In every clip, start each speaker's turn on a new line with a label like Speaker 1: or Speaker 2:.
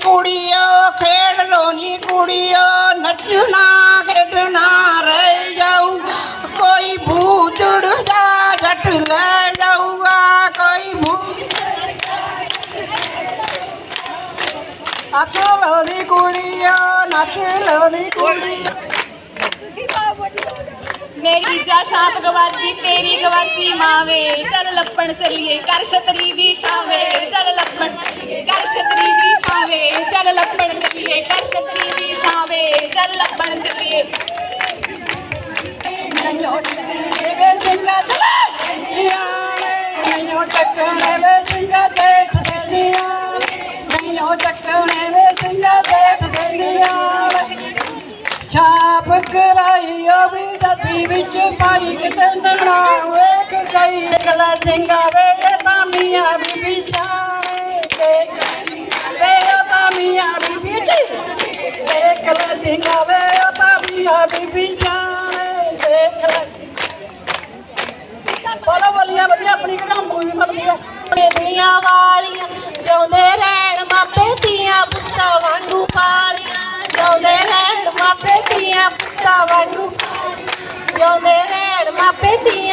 Speaker 1: ਲੋ ਨੀ ਕੁੜੀਓ ਖੇਡ ਲੋ ਨੀ ਕੁੜੀਓ ਨੱਚਣਾ ਖੇਡਣਾ ਰਹਿ ਜਾਊ ਕੋਈ ਭੂਤੜ ਜਾ ਛੱਟ ਲੈ ਜਾਊਗਾ ਕੋਈ ਭੂਤ ਨੱਚ
Speaker 2: ਮੇਰੀ ਜਾ ਸ਼ਾਂਤ ਗਵਾਚੀ, ਤੇਰੀ ਗਵਾਚੀ ਮਾਵੇ। ਚੱਲ ਲੱਪਣ ਚੱਲੀਏ, ਕਰ ਛਤਰੀ ਦੀ ਛਾਵੇ। ਚੱਲ ਲੱਪਣ ਕਰ ਛਤਰੀ ਦੀ ਛਾਵੇ। ਚੱਲ ਲੱਪਣ ਚੱਲੀਏ, ਕਰ ਛਤਰੀ ਦੀ ਛਾਵੇ। ਚੱਲ ਲੱਪਣ ਚੱਲੀਏ। ਨੈਣੋ ਟੱਕਣੇ ਵੇ ਸਿੰਘਾ ਚਲੇ ਨੈਣੋ ਟੱਕਣੇ ਵੇ ਸਿੰਘਾ ਦੇਖ ਦੇਣੀਆਂ ਨੈਣੋ ਟੱਕਣੇ ਵੇ ਸਿੰਘਾ ਦੇਖ ਦੇਣੀਆਂ ਛਾਪ ਕਰਾਈ ਉਹ ਵੀ ਡੱਬੀ ਵਿੱਚ ਪਾਈ ਕਿਤੇ ਨਣਾ ਵੇਖ ਗਈ ਕਲਾ ਸਿੰਘਾ ਵੇ ਇਹ ਤਾਂ ਮੀਆਂ ਬੀਬੀ ਸਾਣੇ ਦੇਖ ਵੇ ਉਹ ਤਾਂ ਮੀਆਂ ਬੀਬੀ ਜੀ ਦੇਖ ਲੈ ਸਿੰਘਾ ਵੇ ਉਹ ਤਾਂ ਮੀਆਂ ਬੀਬੀ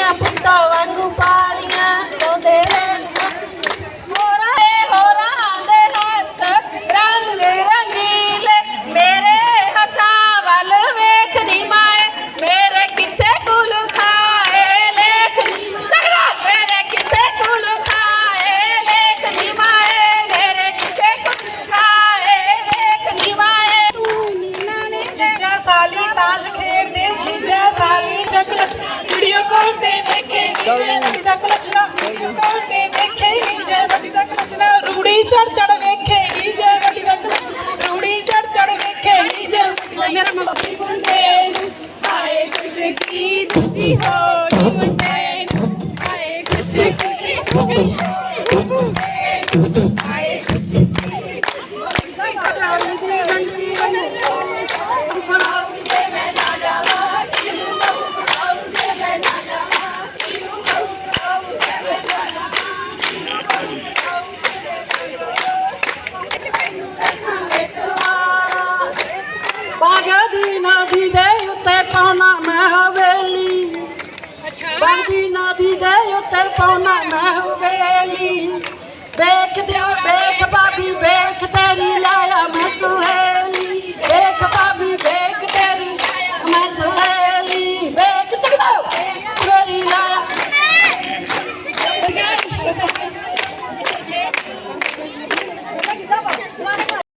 Speaker 2: ਧੀਆਂ ਪੁੱਤਾਂ ਵਾਂਗੂ ਪਾਲੀਆਂ ਜਿਉਂਦੇ ਰਹਿਣ ਹੋਰਾਂ ਦੇ ਹੋਰਾਂ ਦੇ ਹੱਥ ਰੰਗ ਰੰਗੀਲੇ। ਮੇਰੇ ਹੱਥਾਂ ਵੱਲ ਵੇਖਦੀ ਮਾਏ। ਮੇਰੇ ਕਿੱਥੇ ਕੁਲ ਖਾਏ ਲੇਖਨੀ ਤਗੜਾ ਮੇਰੇ ਕਿੱਥੇ ਕੁਲ ਖਾਏ ਲੇਖਨੀ ਮਾਏ। ਮੇਰੇ ਕਿੱਥੇ ਕੁਲ ਖਾਏ ਲੇਖਨੀ ਮਾਏ। ਤੂੰ ਨੀਨਾ ਨੇ ਜੀਜਾ ਸਾਲੀ ਤਾਸ਼ ਖੇਡਦੇ ನಿಜ ಸಾಲಿ ದಕಲಕ್ಷಣ ವಿಡಿಯೋ ಕೋಟೆ ದೇಖೆ ನಿಜ ನಟಿ ದಕಲಕ್ಷಣ ವಿಡಿಯೋ ಕೋಟೆ ದೇಖೆ ನಿಜ ನಟಿ ದಕಲಕ್ಷಣ ರುಗುಡಿ ਪਾਉਣਾ ਮੈਂ ਹਵੇਲੀ ਵੇਖ ਦਿਓ ਵੇਖ ਬਾਬੀ ਵੇਖ ਤੇਰੀ ਲਾ।